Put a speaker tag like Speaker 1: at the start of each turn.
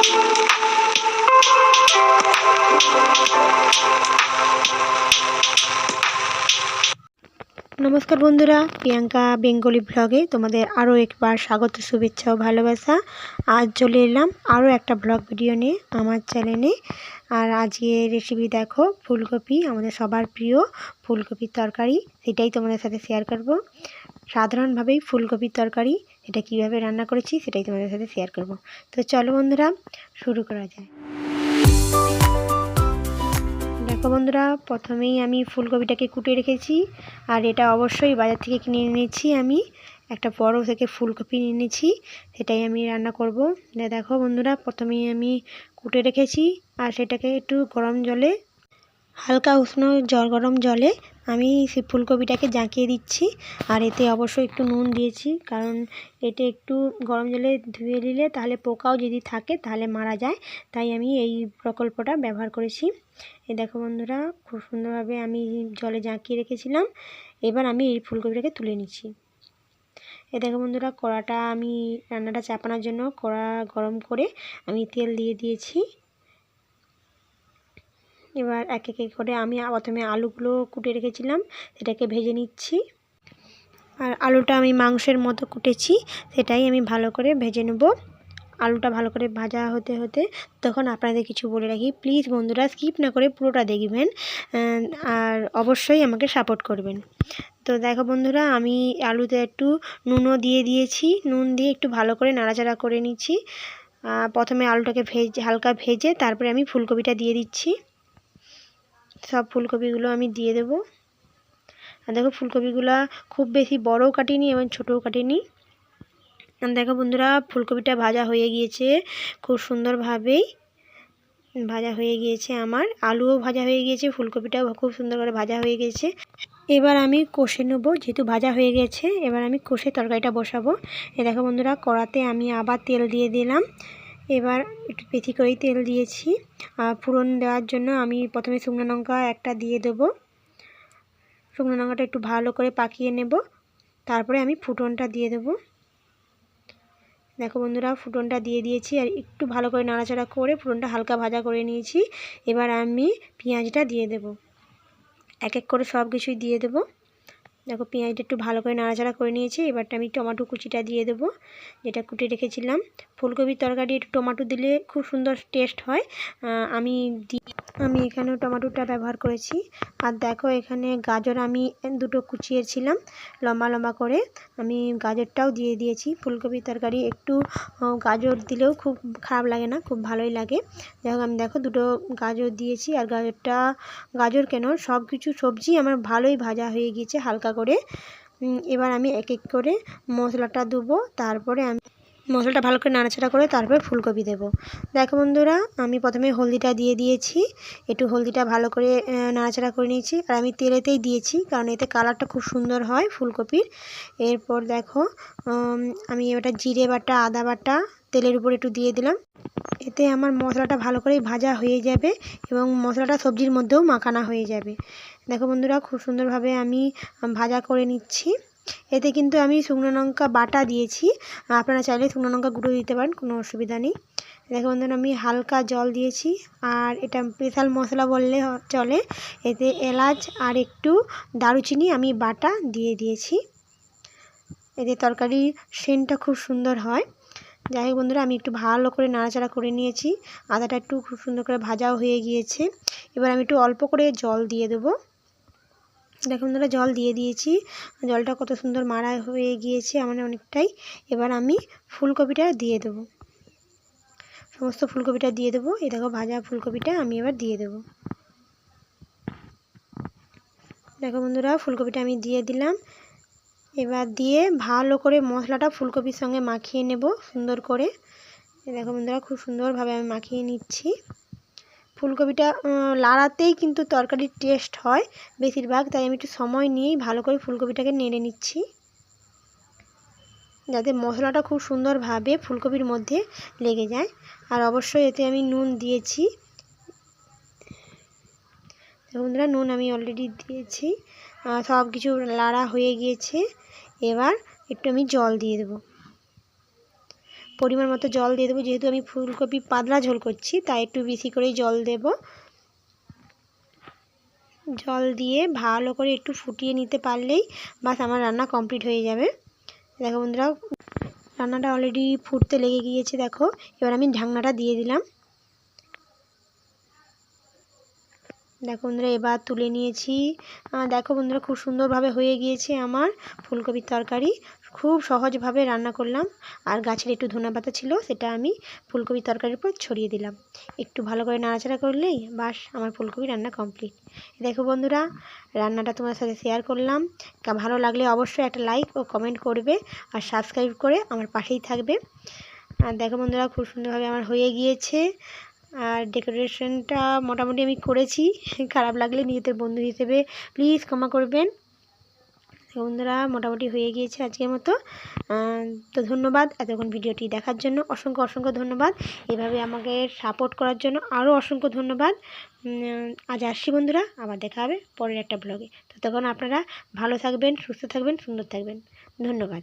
Speaker 1: নমস্কার বন্ধুরা, প্রিয়াঙ্কা বেঙ্গলি ব্লগে তোমাদের আরও একবার স্বাগত, শুভেচ্ছা ও ভালোবাসা। আজ চলে এলাম আরও একটা ব্লগ ভিডিও নিয়ে আমার চ্যানেলে। আর আজকে রেসিপি দেখো, ফুলকপি, আমাদের সবার প্রিয় ফুলকপির তরকারি, সেটাই তোমাদের সাথে শেয়ার করব। সাধারণভাবেই ফুলকপির তরকারি এটা কীভাবে রান্না করেছি সেটাই তোমাদের সাথে শেয়ার করব। তো চলো বন্ধুরা, শুরু করা যায় দেখো বন্ধুরা, প্রথমেই আমি ফুলকপিটাকে কুটে রেখেছি, আর এটা অবশ্যই বাজার থেকে কিনে এনেছি আমি। একটা বড় থেকে ফুলকপি নিয়ে এনেছি, সেটাই আমি রান্না করব। দেখো বন্ধুরা, প্রথমেই আমি কুটে রেখেছি, আর সেটাকে একটু গরম জলে, হালকা উষ্ণ জল গরম জলে আমি ফুলকপিটাকে জাঁকিয়ে দিচ্ছি আর এতে অবশ্যই একটু নুন দিয়েছি, কারণ এতে একটু গরম জলে ধুয়ে নিলে তাহলে পোকাও যদি থাকে তাহলে মারা যায়, তাই আমি এই প্রকল্পটা ব্যবহার করেছি। এই দেখো বন্ধুরা, খুব সুন্দরভাবে আমি জলে জাঁকিয়ে রেখেছিলাম, এবার আমি এই ফুলকপিটাকে তুলে নিচ্ছি। এ দেখো বন্ধুরা, কড়াটা আমি রান্নাটা চাপানোর জন্য কড়া গরম করে আমি তেল দিয়ে দিয়েছি। এবার এক এক করে আমি প্রথমে আলুগুলো কুটে রেখেছিলাম, সেটাকে ভেজে নিচ্ছি। আর আলুটা আমি মাংসের মতো কুটেছি, সেটাই আমি ভালো করে ভেজে নেব। আলুটা ভালো করে ভাজা হতে হতে তখন আপনাদের কিছু বলে রাখি, প্লিজ বন্ধুরা স্কিপ না করে পুরোটা দেখবেন আর অবশ্যই আমাকে সাপোর্ট করবেন। তো দেখো বন্ধুরা, আমি আলুতে একটু নুনও দিয়ে দিয়েছি, নুন দিয়ে একটু ভালো করে নাড়াচাড়া করে নিচ্ছি। প্রথমে আলুটাকে ভেজে, হালকা ভেজে তারপরে আমি ফুলকপিটা দিয়ে দিচ্ছি। সব ফুলকপিগুলো আমি দিয়ে দেবো। আর দেখো ফুলকপিগুলো খুব বেশি বড়ও কাটিনি এবং ছোটও কাটিনি। আর দেখো বন্ধুরা, ফুলকপিটা ভাজা হয়ে গিয়েছে খুব সুন্দরভাবেই। ভাজা হয়ে গিয়েছে আমার, আলুও ভাজা হয়ে গিয়েছে, ফুলকপিটাও খুব সুন্দর করে ভাজা হয়ে গিয়েছে। এবার আমি কষে নেব, যেহেতু ভাজা হয়ে গেছে, এবার আমি কষে তরকারিটা বসাবো। এ দেখো বন্ধুরা, কড়াতে আমি আবার তেল দিয়ে দিলাম। এবার একটু বেশি করেই তেল দিয়েছি। আর ফোড়ন দেওয়ার জন্য আমি প্রথমে শুকনো লঙ্কা একটা দিয়ে দেবো। শুকনো লঙ্কাটা একটু ভালো করে পাকিয়ে নেব। তারপরে আমি ফুটনটা দিয়ে দেবো। দেখো বন্ধুরা, ফুটনটা দিয়ে দিয়েছি আর একটু ভালো করে নাড়াচাড়া করে ফুটনটা হালকা ভাজা করে নিয়েছি। এবার আমি পেঁয়াজটা দিয়ে দেব। এক এক করে সব কিছুই দিয়ে দেবো। দেখো পেঁয়াজটা একটু ভালো করে নাড়াচাড়া করে নিয়েছি। এবারটা আমি টমাটো কুচিটা দিয়ে দেবো, যেটা কুটে রেখেছিলাম। ফুলকপির তরকারি, একটু টমাটো দিলে খুব সুন্দর টেস্ট হয়। আমি আমি এখানেও টমাটোটা ব্যবহার করেছি। আর দেখো এখানে গাজর আমি দুটো কুচিয়েছিলাম লম্বা লম্বা করে। আমি গাজরটাও দিয়ে দিয়েছি। ফুলকপির তরকারি একটু গাজর দিলেও খুব খারাপ লাগে না, খুব ভালোই লাগে। দেখো আমি দেখো দুটো গাজর দিয়েছি। আর গাজরটা, গাজর কেন? সব কিছু সবজি আমার ভালোই ভাজা হয়ে গিয়েছে, হালকা করে এবার আমি এক এক করে মশলাটা দেবো তারপরে আমি মশলাটা ভালো করে নাড়াচাড়া করে তারপরে ফুলকপি দেবো। দেখো বন্ধুরা, আমি প্রথমে হলদিটা দিয়ে দিয়েছি। একটু হলদিটা ভালো করে নাড়াচাড়া করে নিয়েছি। আর আমি তেলেতেই দিয়েছি, কারণ এতে কালারটা খুব সুন্দর হয় ফুলকপির। এরপর দেখো আমি এবার জিরে বাটা, আদা বাটা তেলের উপর একটু দিয়ে দিলাম। এতে আমার মশলাটা ভালো করে ভাজা হয়ে যাবে এবং মশলাটা সবজির মধ্যেও মাখানা হয়ে যাবে। দেখো বন্ধুরা, খুব সুন্দরভাবে আমি ভাজা করে নিচ্ছি। এতে কিন্তু আমি শুকনো লঙ্কা বাটা দিয়েছি। আপনারা চাইলে শুকনো লঙ্কা গুঁড়ো দিতে পারেন, কোনো অসুবিধা নেই। দেখো বন্ধুরা, আমি হালকা জল দিয়েছি। আর এটা স্পেশাল মশলা বললে চলে। এতে এলাচ আর একটু দারুচিনি আমি বাটা দিয়ে দিয়েছি। এতে তরকারির সেন্টটা খুব সুন্দর হয়। যাই হোক বন্ধুরা, আমি একটু ভালো করে নাড়াচাড়া করে নিয়েছি। আদাটা একটু খুব সুন্দর করে ভাজাও হয়ে গিয়েছে। এবার আমি একটু অল্প করে জল দিয়ে দেবো। দেখুন বন্ধুরা জল দিয়ে দিয়েছি। জলটা কত সুন্দর মারা হয়ে গিয়েছে আমার অনেকটাই। এবার আমি ফুলকপিটা দিয়ে দেবো। সমস্ত ফুলকপিটা দিয়ে দেবো। এই দেখো, ভাজা ফুলকপিটা আমি এবার দিয়ে দেবো। দেখো বন্ধুরা, ফুলকপিটা আমি দিয়ে দিলাম। এবার দিয়ে ভালো করে মশলাটা ফুলকপির সঙ্গে মাখিয়ে নেব সুন্দর করে। দেখো বন্ধুরা, খুব সুন্দরভাবে আমি মাখিয়ে নিচ্ছি। ফুলকপিটা লাড়াতেই কিন্তু তরকারির টেস্ট হয় বেশিরভাগ। তাই আমি একটু সময় নিয়েই ভালো করে ফুলকপিটাকে নেড়ে নিচ্ছি। যাতে মশলাটা খুব সুন্দরভাবে ফুলকপির মধ্যে লেগে যায়। আর অবশ্যই এতে আমি নুন দিয়েছি। বন্ধুরা, নুন আমি অলরেডি দিয়েছি। সব কিছু লাড়া হয়ে গিয়েছে। এবার একটু আমি জল দিয়ে দেবো। পরিমাণ মতো জল দিয়ে দেবো। যেহেতু আমি ফুলকপি পাতলা ঝোল করছি, তাই একটু বেশি করেই জল দেব। জল দিয়ে ভালো করে একটু ফুটিয়ে নিতে পারলেই বাস আমার রান্না কমপ্লিট হয়ে যাবে। দেখো বন্ধুরা, রান্নাটা অলরেডি ফুটতে লেগে গিয়েছে, দেখো। এবার আমি ঢাকনাটা দিয়ে দিলাম। দেখো বন্ধুরা, এবার তুলে নিয়েছি। দেখো বন্ধুরা, খুব সুন্দরভাবে হয়ে গিয়েছে আমার ফুলকপির তরকারি। খুব সহজভাবে রান্না করলাম। আর গাছের একটু ধনে পাতা ছিল, সেটা আমি ফুলকপির তরকারির উপর ছড়িয়ে দিলাম। একটু ভালো করে নাড়াচাড়া করলেই বাস, আমার ফুলকপি রান্না কমপ্লিট। দেখো বন্ধুরা, রান্নাটা তোমার সাথে শেয়ার করলাম। ভালো লাগলে অবশ্যই একটা লাইক ও কমেন্ট করবে আর সাবস্ক্রাইব করে আমার পাশেই থাকবে। আর দেখো বন্ধুরা, খুব সুন্দরভাবে আমার হয়ে গিয়েছে। আর ডেকোরেশনটা মোটামুটি আমি করেছি। খারাপ লাগলে নিজেদের বন্ধু হিসেবে প্লিজ ক্ষমা করবেন। বন্ধুরা, মোটামুটি হয়ে গিয়েছে আজকের মতো। তো ধন্যবাদ এতক্ষণ ভিডিওটি দেখার জন্য। অসংখ্য অসংখ্য ধন্যবাদ এভাবে আমাকে সাপোর্ট করার জন্য। আরও অসংখ্য ধন্যবাদ। আজ আসছি বন্ধুরা, আবার দেখা হবে পরের একটা ব্লগে ততক্ষণ আপনারা ভালো থাকবেন, সুস্থ থাকবেন, সুন্দর থাকবেন। ধন্যবাদ।